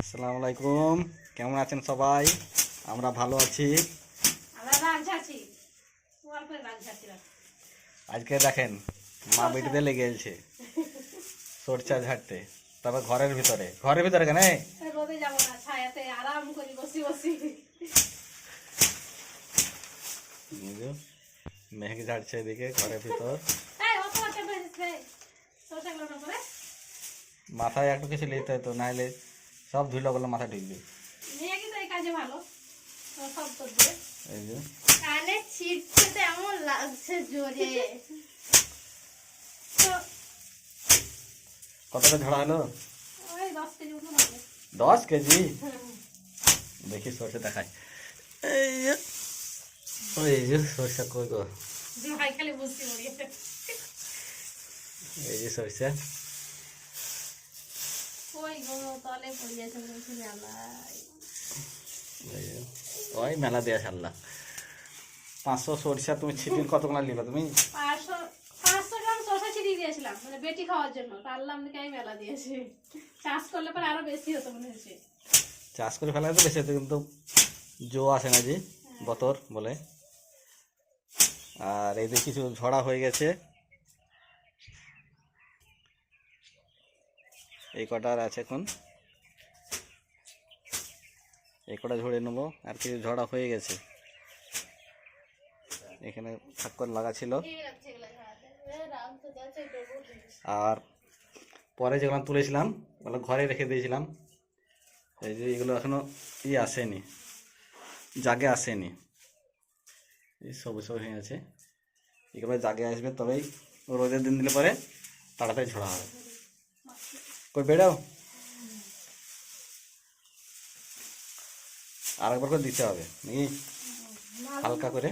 আসসালামু আলাইকুম। কেমন আছেন সবাই? আমরা ভালো আছি। আজকে দেখেন মা বেটিতে লেগে গেছে। সরষা ঝাড়তে। তবে ঘরের ভিতরে। ঘরের ভিতরে কেন? মেঘ ঝাড়ছে এদিকে ঘরের ভিতর। মাথায় একটু কিছু নিতে হতো নাহলে সব ধুলো গুলো মাথা ঢুকবে। মেয়ে কিন্তু এই কাজে ভালো। ও সব তো এই যে। কানে ছিটছে তেমন লাগছে জোরে। কতটা ঝাড়া হলো? ওই কেজি মতো হবে। দশ কেজি? দেখি সরষে দেখায় এই যে ওই যে সরষা কই গো? ভাই খালি বুঝতে এই যে সরষা। ওই মেলা দেয়া সারলা। পাঁচশো সরিষা তুমি ছিটির কতগুলো নিবা তুমি? পাঁচশো পাঁচশো গ্রাম ছিটিয়ে দিয়েছিলাম মানে বেটি খাওয়ার জন্য। পারলাম নাকি আমি মেলা দিয়েছি। চাষ করলে পরে আরও বেশি হতো মনে হচ্ছে। চাষ করে ফেলা তো বেশি হতো কিন্তু জো আসে না যে বতর বলে। আর এই যে কিছু ঝড়া হয়ে গেছে। এই কটা আর আছে এখন। এই কটা ঝরে নেব, আর কিছু ঝড়া হয়ে গেছে। এখানে ঠাক্কর লাগা ছিল। আর পরে যেগুলো তুলেছিলাম, ওগুলো ঘরে রেখে দিয়েছিলাম। এই যে এগুলো এখনও ই আসেনি, জাগে আসেনি। এই সবুজ সবুজ হয়ে আছে। এগুলো জাগে আসবে, তবেই রোদের দিন দিলে পরে তাড়াতাড়ি ঝোড়া হবে। কই বেড়াও আর একবার করে দিতে হবে, নাকি? হালকা করে।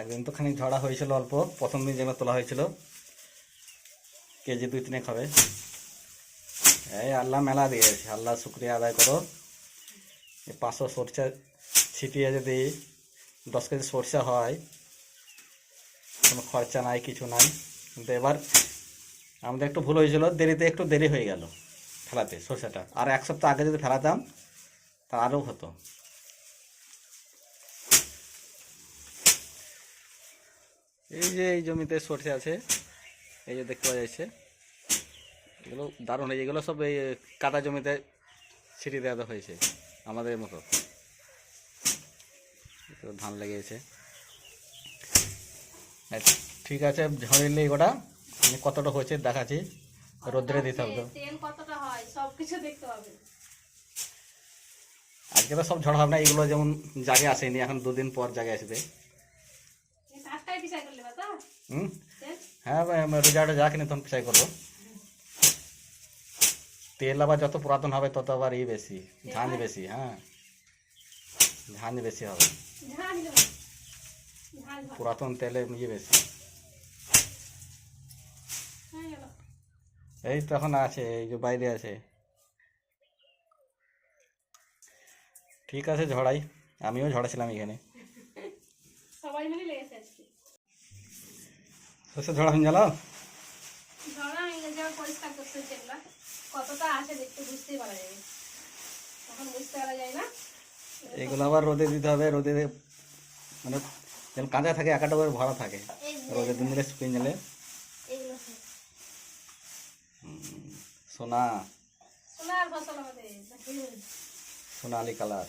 একদিন তো খানিক ঝড়া হয়েছিল অল্প, প্রথম দিন যেগুলো তোলা হয়েছিল, কেজি দুই তিনে খাবে এই আল্লাহ মেলা দিয়েছে, আল্লাহ শুক্রিয়া আদায় করো। পাঁচশো সরষা ছিটিয়ে যদি দশ কেজি সরষা হয়, কোনো খরচা নাই, কিছু নাই। কিন্তু এবার আমাদের একটু ভুল হয়েছিল, দেরিতে একটু দেরি হয়ে গেল ফেলাতে সরষাটা। আর এক সপ্তাহ আগে যদি ফেলাতাম তা আরও হতো। এই যে এই জমিতে সরষে আছে, এই যে দেখতে পাওয়া যাচ্ছে, এগুলো দারুণ হয়েছে। এগুলো সব এই কাদা জমিতে ছিটিয়ে দেওয়া হয়েছে আমাদের মতো। তো ধান লেগেছে। ঠিক আছে ঝড়িলে ওটা আমি কতটা হয়েছে দেখাচ্ছি। রোদ্রে দিতে হবে আজকে তো সব ঝড় হবে না এগুলো যেমন জাগে আসেনি এখন দুদিন পর জাগে আসবে। হুম? হ্যাঁ রেজাল্টে যা কিনে তখন পিছাই করব। তেল আবার যত পুরাতন হবে তত আবার ই বেশি ঝাঁঝ বেশি হ্যাঁ। ঝাঁঝ বেশি হবে। পুরাতন তেলে ইয়ে বেশি। এই তো এখন আছে এই যে বাইরে আছে। ঠিক আছে ঝড়াই আমিও ঝড়াছিলাম এখানে। সবাই মিলে লেগেছে আজকে। সর্ষে ঝড়া হয়ে গেল ঝড়া পরিষ্কার করতে কতটা আছে দেখতে বুঝতেই পারা যাবে তখন বুঝতে পারা যায় না। এগুলো আবার রোদে দিতে হবে রোদে মানে যেন কাঁচা থাকে একাটা করে ভরা থাকে। রোদে দিন দিলে শুকিয়ে গেলে। সোনা। সোনালি কালার।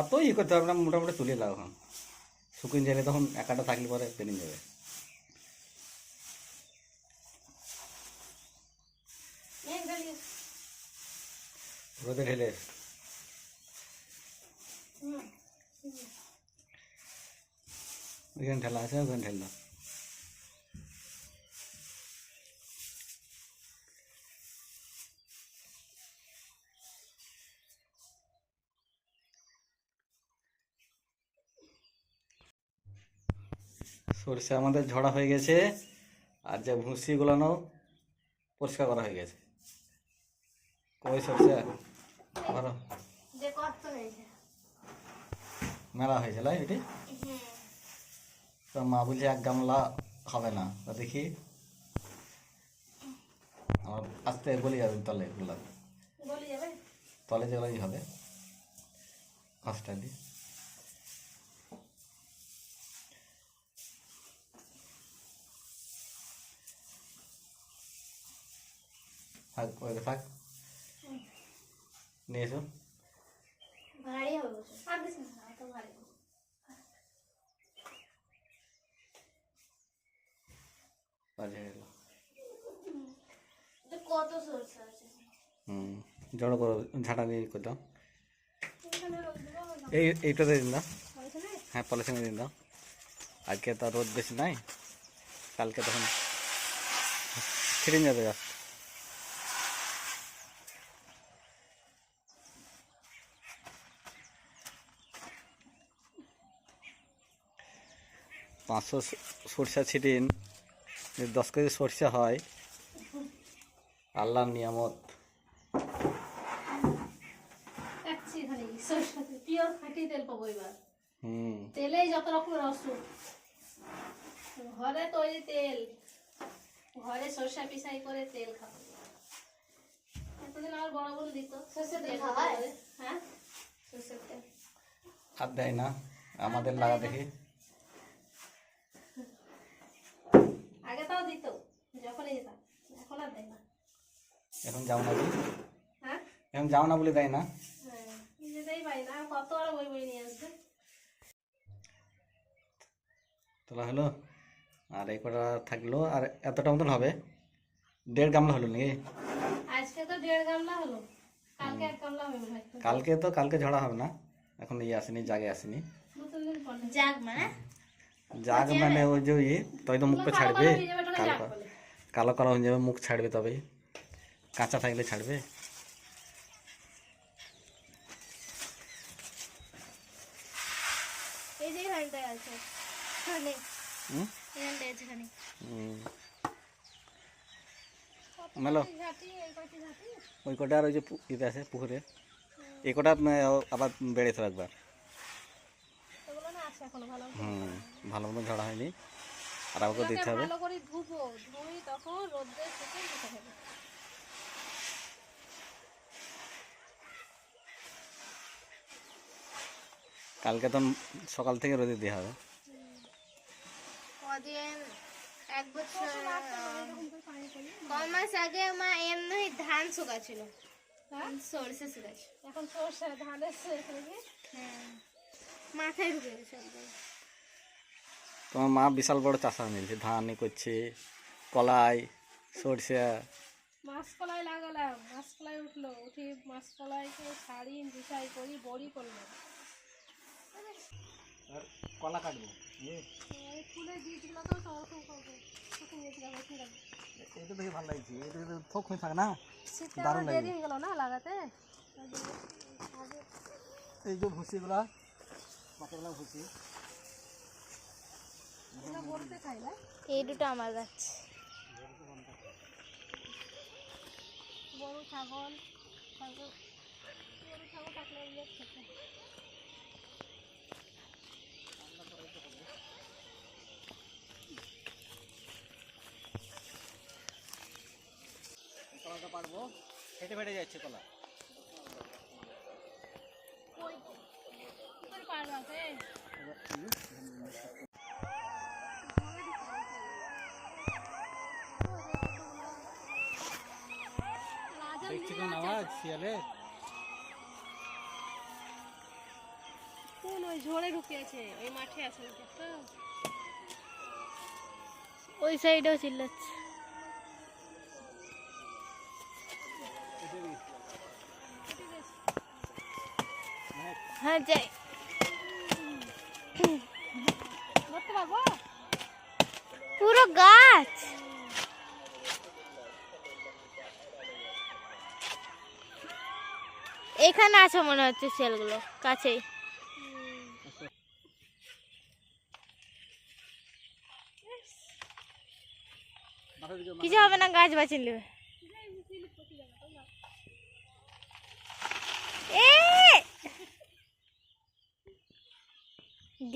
অত ই করতে হবে না মোটামুটি তুলে এখন। শুকিয়ে গেলে তখন একাটা থাকলে পরে বেরিয়ে যাবে। রোদে ঢেলে। ওইখানে ঢেলা আছে ওখানে ঢেললাম সরষে আমাদের ঝড়া হয়ে গেছে, আর যে ভুসি গুলানো পরিষ্কার করা হয়ে গেছে। কই সরষে? ভালো যে কত হয়েছে। মেলা হয়েছে লাই এটি? তো মা বলছে এক গামলা হবে না। তো দেখি। আমার আস্তে গলে যাবে তলে এগুলো। তলে যেগুলোই হবে। কনস্ট্যান্টলি থাক ওইটা থাক। নিয়ে এসো ভারী হবে আর দিস না এত ভারী বাজে গেল কত সরষে আছে হুম জড়ো করো ঝাঁটা করে দাও। এই এইটাতে দিন দাও হ্যাঁ পলিথিনে দিন দাও। আজকে তো রোদ বেশি নাই। কালকে তখন ছিড়ে যাবে গাছ। পাঁচশো সরষা ছিটিন দশ কেজি সরষা হয় আল্লাহর নিয়ামত। দেখছি সরষে পিওর খাঁটি তেল পাবো এবার। হুম। তেলেই যত রকমের অসুখ ঘরে তৈরি তেল ঘরে সরষা পিসাই করে তেল খাব। এতদিন আমার বড় বোন দিত তেল হ্যাঁ তেল। আর দেয় না আমাদের লাগা দেখি আগে তাও দিত যখনই যেতাম এখন আর দেয় না এখন যাও না বলি হ্যাঁ এখন যাও না বলে দেয় না। তোলা হলো আর এই কটা থাকল আর এতটা মতন হবে। দেড় গামলা হলো নাকি? আজকে তো দেড় গামলা হলো। কালকে এক গামলা হবে কালকে তো কালকে ঝড়া হবে না। এখন ইয়ে আসেনি জাগে আসেনি। যাক মানে? জাগ মানে ওই যে ইয়ে তবে তো মুখটা কালো ছাড়বে। জাগ। কালো কালো হয়ে যাবে মুখ ছাড়বে তবে কাঁচা থাকলে ছাড়বে এই যে এখানটায় আছে এখানে হুম এখানটায় আছে এখানে হুম। মেলো ঝাঁটি, এই কয়টি ঝাঁটি। ওই কটা আর ওই যে পু- ইতে আছে পুকুরে। এই কটা আহ, আবার বেড়েছে একবার। এগুলো না আছে এখনও ভালো হুম ভালো মতো ঝড়া হয়নি। আর আমাকে এগুলোকে দিতে হবে। ভালো করে ধুবো। ধুই তখন রোদে শুকিয়ে দিতে হবে। কালকে তো সকাল থেকে রোদে দেওয়া হবে। কদিন? এক বছর ক আগে মা এমনি ধান হ্যাঁ? সরষে এখন সর্ষে ধান? হ্যাঁ। মাথায় ঢুকে গেছে তোমার মা বিশাল বড় চাষা মিলছে ধান করছে কলাই সরষে। মাসকলাই লাগালাম মাছ কলাই উঠল উঠি মাসকলাইকে শাড়ি বিছাই করি বড়ি করলাম। কলা কাটবো। এটা দেখে ভালো লাগছে এটা থোক হয়ে থাকে না। দারুণ লাগে। গেল না লাগাতে? এই যে ভুসিগুলা মাথাগুলা ভুসি। খাই এই দুটো আমার গাছ গরু ছাগল ছাগল গরু ছাগল থাকলে ফেটে ফেটে যাচ্ছে কলা। দেখছি কোন আওয়াজ শিয়ালে? কোন ওই ঝোড়ে ঢুকিয়েছে ওই মাঠে আছে ওই সাইডেও চিল্লাচ্ছে। হ্যাঁ যাই। পুরো গাছ। এখানে আছে মনে হচ্ছে সেলগুলো কাছেই। কিছু হবে না গাছ বাঁচিয়ে নেবে।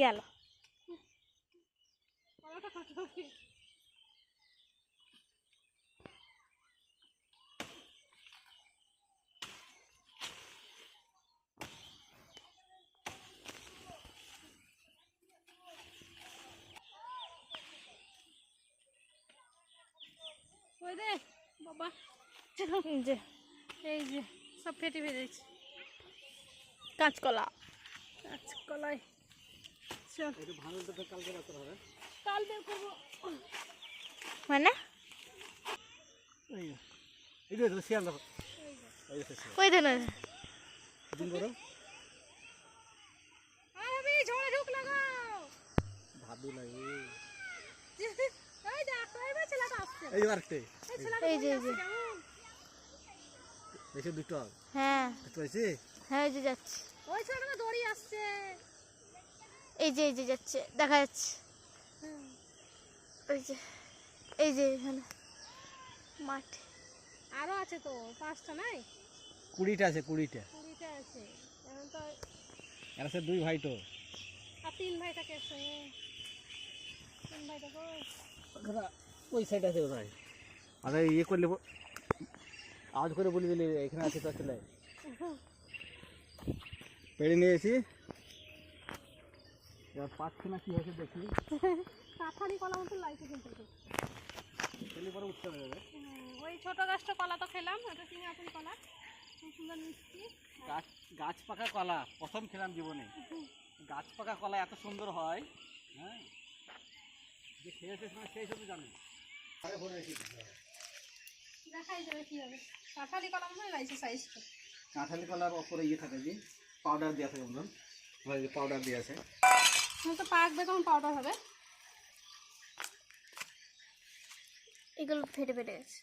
গেল। ওই রে বাবা। যে এই যে সব ফেটে ফেলেছে কাঁচকলা। আচ্ছা মানে? ওই দেন? দুটো। হ্যাঁ। হ্যাঁ এই যে যাচ্ছে। ওই ছেলেটা দড়ি আসছে। এই যে এই যে যাচ্ছে দেখা যাচ্ছে। ওই যে এই যে এখানে মাঠ। আরও আছে তো পাঁচটা নাই? কুড়িটা আছে কুড়িটা। কুড়িটা আছে। এখন তো আর আছে দুই ভাই তো। আর তিন ভাই থাকে তিন ভাই দেখো ওই সাইড আছে ওরাই আরে ইয়ে করলে আওয়াজ করে বলে দিলে এখানে আছে তো চলে পেড়ে নিয়ে এসি। এবার পাচ্ছি না কি হয়েছে দেখি। কাঠারি কলা মতো লাগছে কিন্তু। খেলে পরে উঠতে হবে ওই ছোট গাছটা কলা তো খেলাম এটা সিঙ্গাপুরি কলা? খুব সুন্দর মিষ্টি। গাছ গাছ পাকা কলা প্রথম খেলাম জীবনে। গাছ পাকা কলা এত সুন্দর হয় হ্যাঁ? যে খেয়েছে সেই শুধু জানে। দেখাই যাবে কি হবে। কাঠারি কলা মতো লাগছে সাইজটা কাঁঠালি কলার ওপরে ইয়ে থাকে যে পাউডার দেওয়া থাকে বলুন। পাউডার দিয়ে আছে। এখন তো পাকবে তখন পাউডার হবে। এগুলো ফেটে ফেটে গেছে।